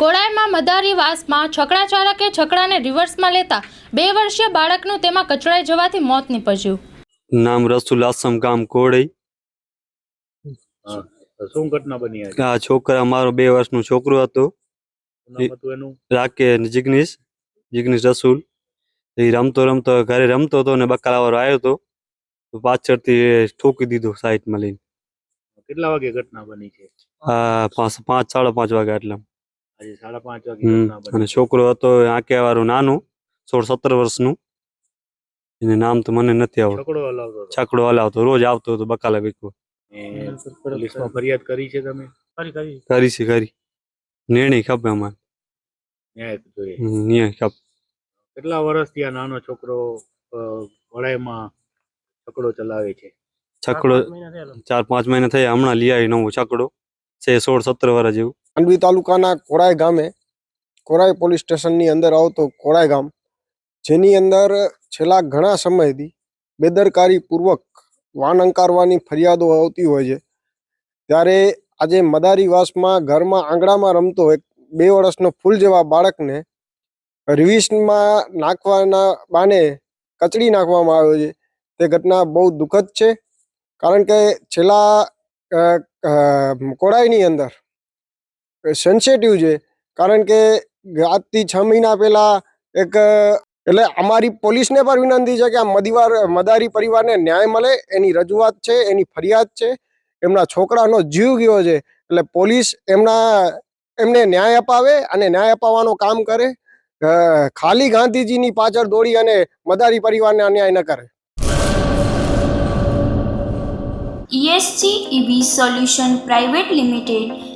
કોડાઈમાં મદારી વાસમાં છકડા ચાલકે છકડાને રિવર્સમાં લેતા બે વર્ષીય બાળકનું તેમાં કચડાઈ જવાથી મોત નીપજ્યું. નામ રસુલ આસમ ગામ કોડઈ. હા. શું ઘટના બની આ છોકરા મારો બે વર્ષનું છોકરું હતું. શું નામ હતું એનું? રાકે જિગ્નેશ જિગ્નેશ રસુલ. એ રમતો રમતો ઘરે રમતો હતો ને બકાલાવાળો આવ્યો હતો તો પાછળથી ઠોકી દીધો સાઈડમાં લઈને. કેટલા વાગે ઘટના બની છે? પાંચ પાંચ સાડા પાંચ વાગ્યા એટલે આજે સાડા પાંચ વાગે અને છોકરો હતો આંકે વાળું નાનું સોળ સત્તર વર્ષનું. એને નામ તો મને નથી આવડતું. છકડો હલાવતો હતો? છકડો હલાવતો રોજ આવતો હતો બકાલા વેચવો. પોલીસમાં ફરિયાદ કરી છે તમે? કરી. છે કરી. નેણી ખપે અમારે. ન્યાય ખપે. કેટલા વર્ષથી આ નાનો છોકરો વડાઈમાં છકડો ચલાવે છે? છકડો ચાર પાંચ મહિના થયા હમણાં લઈ આવી નવો છકડો. છે સોળ સત્તર વર્ષ જેવું. માંડવી તાલુકાના કોરાય ગામે કોરાય પોલીસ સ્ટેશનની અંદર આવતો કોરાય ગામ, જેની અંદર છેલ્લા ઘણા સમયથી બેદરકારીપૂર્વક વાન અંકારવાની ફરિયાદો આવતી હોય છે. ત્યારે આજે મદારીવાસમાં ઘરમાં આંગણામાં રમતો એક બે વર્ષનો ફૂલ જેવા બાળકને રિવિશનમાં નાખવાના બાને કચડી નાખવામાં આવ્યો છે. તે ઘટના બહુ દુઃખદ છે, કારણ કે છેલ્લા કોડાઈની અંદર સેન્સેટિવ છે. કારણ કે આજથી છ મહિના પહેલા એક, એટલે અમારી પોલીસને પણ વિનંતી છે કે આ મદીવાર, મદારી પરિવારને ન્યાય મળે. એની રજૂઆત છે, એની ફરિયાદ છે. એમના છોકરાનો જીવ ગયો છે. એટલે પોલીસ એમના, એમને ન્યાય અપાવે અને ન્યાય અપાવવાનું કામ કરે. ખાલી ગાંધીજીની પાછળ દોડી અને મદારી પરિવારને અન્યાય ન કરે. ESG EV Solution private limited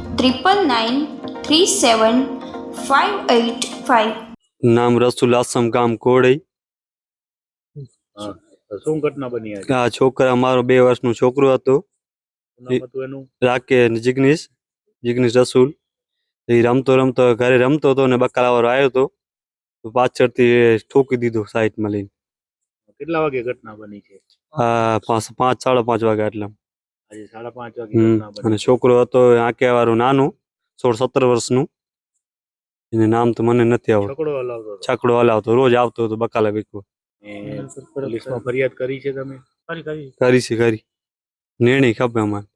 triple nine three seven five eight five નામ રસુલ આસમ ગામ કોડઈ શું ઘટના બની આ છોકરા મારો બે વર્ષનું છોકરો હતો. શું નામ હતું એનું? રાકે જિગ્નેશ જિગ્નેશ રસુલ. એ રમતો રમતો ઘરે રમતો હતો ને બકાલાવાળો આવ્યો હતો. તો પાછળથી ઠોકી દીધો સાઈડમાં લઈને. કેટલા વાગે ઘટના બની છે? પાંચ પાંચ સાડા પાંચ વાગ્યા એટલે આજે સાડા પાંચ વાગે અને છોકરો હતો આંકે વાળું નાનું સોળ સત્તર વર્ષનું. એને નામ તો મને નથી આવડતું. છકડો હલાવતો છકડો હલાવતો રોજ આવતો હતો બકાલા પોલીસમાં ફરિયાદ કરી છે તમે? કરી છે કરી. નિર્ણય ખપે અમારે.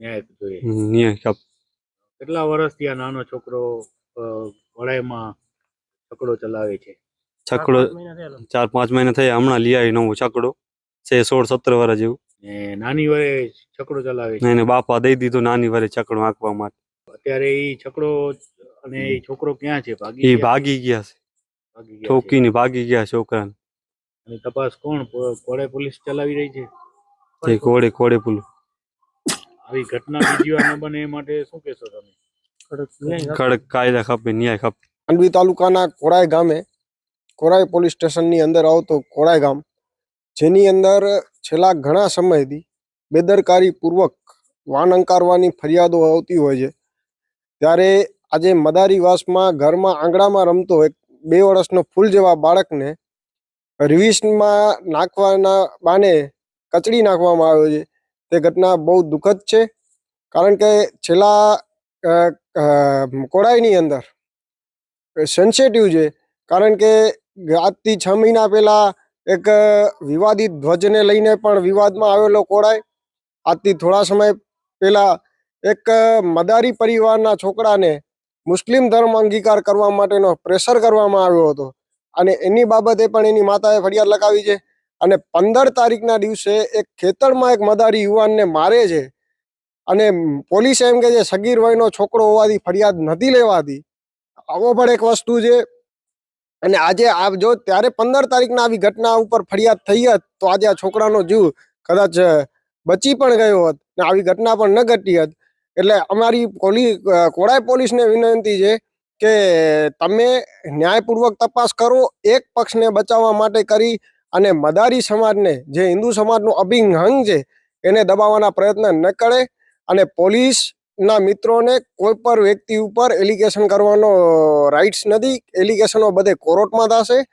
ન્યાય જોઈએ. ન્યાય ખપ. કેટલા વર્ષથી આ નાનો છોકરો વડાઈમાં છકડો ચલાવે છે? છકડો ચાર પાંચ મહિના થયા. હમણાં લઈ આવી નવો છકડો. છે સોળ સત્તર વર્ષ જેવું. ને નાની વરે છકડો ચલાવે છે. એને બાપા દઈ દીધો નાની વરે છકડો આંકવા માટે. અત્યારે એ છકડો અને એ છોકરો ક્યાં છે? ભાગી એ? ભાગી ગયા છે. ભાગી ગયા છે. ઠોકીને ભાગી ગયા છોકરાને. અને તપાસ કોણ? પો- કોડે પોલીસ ચલાવી રહી છે? તે કોડે કોડે પુલું આવી ઘટના બીજી વાર ન બને એ માટે શું કહેશો તમે? કડક કાયદા ખપે ન્યાય ખપે. માંડવી તાલુકાના કોરાઈ ગામે કોરાઈ પોલીસ સ્ટેશનની અંદર આવતો કોરાઈ ગામ જેની અંદર છેલ્લા ઘણા સમયથી બેદરકારીપૂર્વક વાન અંકારવાની ફરિયાદો આવતી હોય છે. ત્યારે આજે મદારીવાસમાં ઘરમાં આંગણામાં રમતો એક બે વર્ષનો ફૂલ જેવા બાળકને રિવિશનમાં નાખવાના બાને કચડી નાખવામાં આવ્યો છે. તે ઘટના બહુ દુઃખદ છે, કારણ કે છેલ્લા કોડાઈની અંદર સેન્સેટિવ છે, કારણ કે આજથી છ મહિના પહેલા એક વિવાદિત ધ્વજને લઈને પણ વિવાદમાં આવેલો કોળાય. આજથી થોડા સમય પહેલા એક મદારી પરિવારના છોકરાને મુસ્લિમ ધર્મ અંગીકાર કરવા માટેનો પ્રેશર કરવામાં આવ્યો હતો. અને એની બાબતે પણ એની માતાએ ફરિયાદ લગાવી છે. અને પંદર તારીખના દિવસે એક ખેતરમાં એક મદારી યુવાનને મારે છે. અને પોલીસે એમ કે છે, સગીર વયનો છોકરો હોવાથી ફરિયાદ નથી લેવાતી. આવો પણ એક વસ્તુ છે અને આજે આ જો ત્યારે પંદર તારીખના આવી ઘટના ઉપર ફરિયાદ થઈ હોત, તો આજે આ છોકરાનો જીવ કદાચ બચી પણ ગયો હોત ને આવી ઘટના પણ ન ઘટી હોત. એટલે અમારી પોલીસ કોડાઈ પોલીસને વિનંતી છે કે તમે ન્યાયપૂર્વક તપાસ કરો, એક પક્ષને બચાવવા માટે કરી અને મદારી સમાજને, જે હિન્દુ સમાજનું અભિંગ છે, એને દબાવવાના પ્રયત્ન ન કરે અને પોલીસના મિત્રોને કોઈ પણ વ્યક્તિ ઉપર એલિગેશન કરવાનો રાઇટ્સ નથી. એલિગેશનો બધે કોર્ટમાં થશે.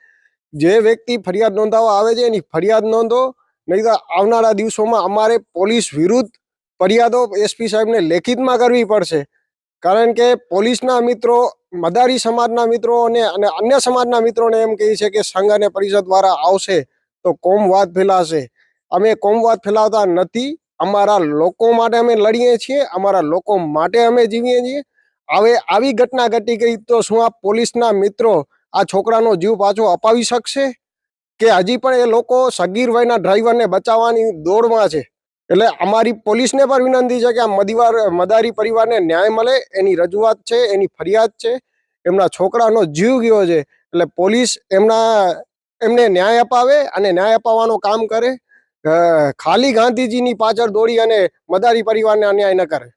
જે વ્યક્તિ ફરિયાદ નોંધાવવા આવે છે, એની ફરિયાદ નોંધો. નહીં તો આવનારા દિવસોમાં અમારે પોલીસ વિરુદ્ધ ફરિયાદો એસપી સાહેબને લેખિતમાં કરવી પડશે. કારણ કે પોલીસના મિત્રો, મદારી સમાજના મિત્રો અને અને અન્ય સમાજના મિત્રોને એમ કહે છે કે સંઘ અને પરિષદ દ્વારા આવશે તો કોમવાદ ફેલાશે. અમે કોમવાદ ફેલાવતા નથી. અમારા લોકો માટે અમે લડીએ છીએ, અમારા લોકો માટે અમે જીવીએ છીએ. હવે આવી ઘટના ઘટી ગઈ તો શું આ પોલીસના મિત્રો આ છોકરાનો જીવ પાછો અપાવી શકશે? કે હજી પણ એ લોકો સગીર વયના ડ્રાઈવરને બચાવવાની દોડમાં છે? એટલે અમારી પોલીસને પણ વિનંતી છે કે આ મદીવાર, મદારી પરિવારને ન્યાય મળે, એની રજૂઆત છે, એની ફરિયાદ છે. એમના છોકરાનો જીવ ગયો છે. એટલે પોલીસ એમના, એમને ન્યાય અપાવે અને ન્યાય અપાવવાનું કામ કરે. ખાલી ગાંધીજીની પાછળ દોડી અને મદારી પરિવારને અન્યાય ન કરે.